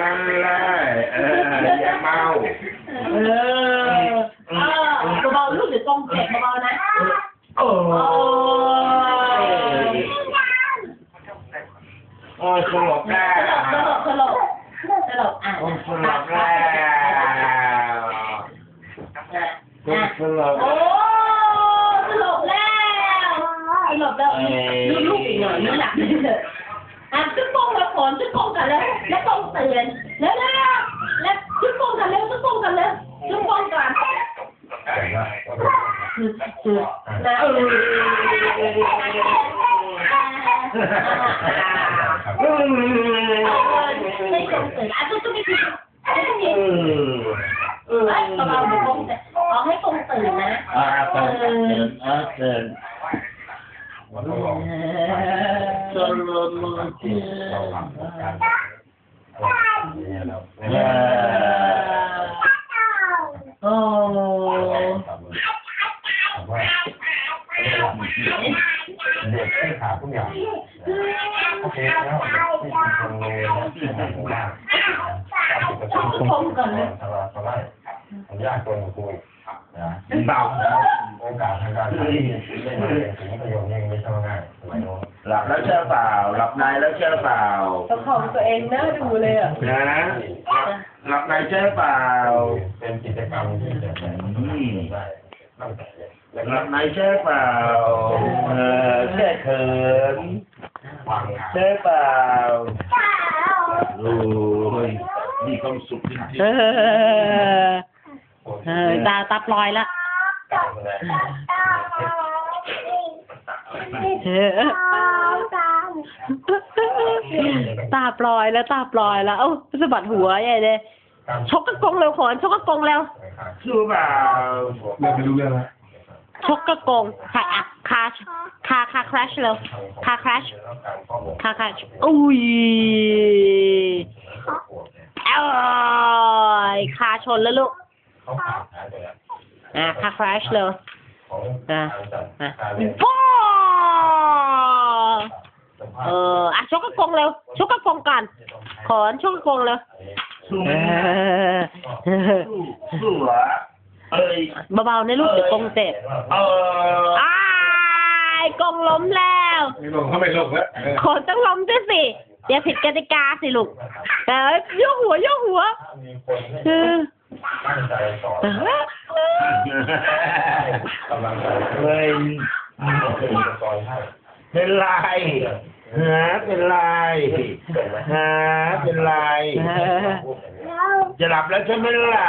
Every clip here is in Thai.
นั่นเลยเอออย่าเมาเออเออเบาๆลูกเดี๋ยวกองเจ็บเบาๆนะโอ้โอ้ยโอ้สลบแล้สลบสลบสลบสลบอะโอ้สลบแล้วโอ้สลบโอ้สลบแล้วสลบแล้วลูกลูกอีกหน่อยนี่หลับเลย นชุดโป่งกันแล้วแล้วโป่งเตือนแล้ สลบมันเจ็บเออโอ้เด็กที่ขาทุกอย่างโอเคแล้วที่ทำเลยนะที่ทำมากทำกิจกรรมสบาสบายผมยากตัวคุยนะเบาโอกาสทางการได้เรียนถึงประโยชน์ยังไม่ใช่ง่ายสมัยโน้น หลับแล้วเชื่อเปล่า หลับในแล้วเชื่อเปล่าประคองตัวเองน่าดูเลยอะนะหลับในเชื่อเปล่า เป็นกิจกรรมที่จะได้ตั้งแต่เด็กหลับในเชื่อเปล่าเออเชื่อเขินวางงานเชื่อเปล่าโอ้ยมีความสุขจริงเออเออตาตาปลอยละ การแสดง เออ ตาปลอยแล้วตาปลอยแล้วเอ้าสะบัดหัวใหญ่เลยชกกระกงเร็วขอนชกกระกงเร็วๆสู้เปล่าเรื่องไม่รู้เรื่องนะชกกระกงค่อะคาคาคาคราชเร็วคาคราชคาคราชอุ้ยเอ้ยคาชนแล้วลูกอะคาคราชเร็วอะอะ อ เอออะชกกระกงเร็วชกกระกงก่อนขอนชกกระกงเร็วเออเบาๆนะลูกเดี๋ยวกงเจ็บอ้ายกงล้มแล้วขาไม่ลงแล้วขนต้องล้มด้วยสิอย่าผิดกติกาสิลูกเอ้ยโยกหัวยกหัวคืออตั้งใจสอนเฮ้ย เป็นไรฮะเป็นไรฮะเป็นไรจะหลับแล้วใช่ไหมล่ะ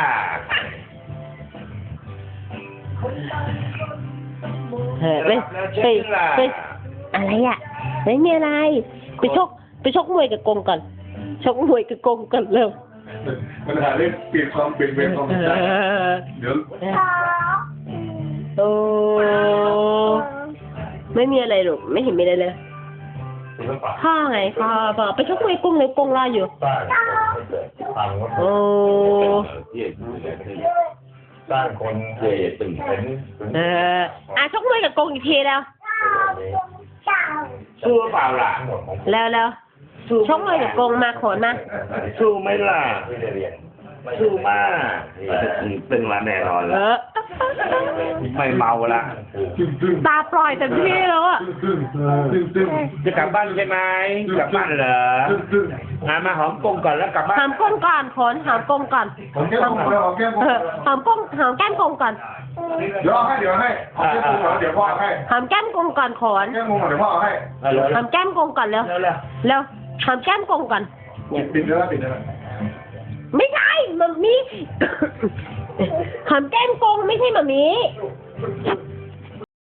เออไปไปไปอะไรอะไม่มีอะไร ไปชกไปชกมวยกับกงก่อน ชกมวยกับกงก่อนเร็วปัญหาเรื่องเปลี่ยนความเปลี่ยนเปลี่ยนความเอใจอเดี๋ยวโอ้ ไม่มีอะไรหรอกไม่เห็นมีอะไรเลยศิลปะพ่อไงพ่อพ่อไปชกมวยกุ้งเลยกุ้งรออยู่สร้างทำก็โอ้สร้างคนเจตื่นเต้นเอออะชกมวยกับกงอีกทีแล้วสู้เปล่าล่ะทั้งหมดของแล้วแล้วชกมวยกับกงมาขนมาสู้ไหมล่ะที่ได้เรียน สู้มากเป็นมาแน่นอนเอแล้วอไม่เมาละตึ้งตึ้งตาปล่อยเต็มที่แล้วอะตึ้งตึ้งตึ้งจะกลับบ้านใช่ไหมกลับบ้านเหรอตึ้งตึ้งอะมาหอมกงก่อนแล้วกลับบ้านหอมกงก่อนขนหอมกงก่อนผมแก้มผมแล้วผมแก้มผมเออหอมกงหอมแก้มกงก่อนเดี๋ยวให้เดี๋ยวให้เอาแก้มผมก่อนเดี๋ยวพ่อให้หอมแก้มกงก่อนขนแก้มผมก่อนเดี๋ยวพ่อให้เอาเลยหอมแก้มกงก่อนเร็วแล้วแล้วเร็วหอมแก้มกงก่อนปิดแล้วปิดแล้วไม่ใช่ มัมมี่หอมแก้มกงไม่ใช่มัมมี่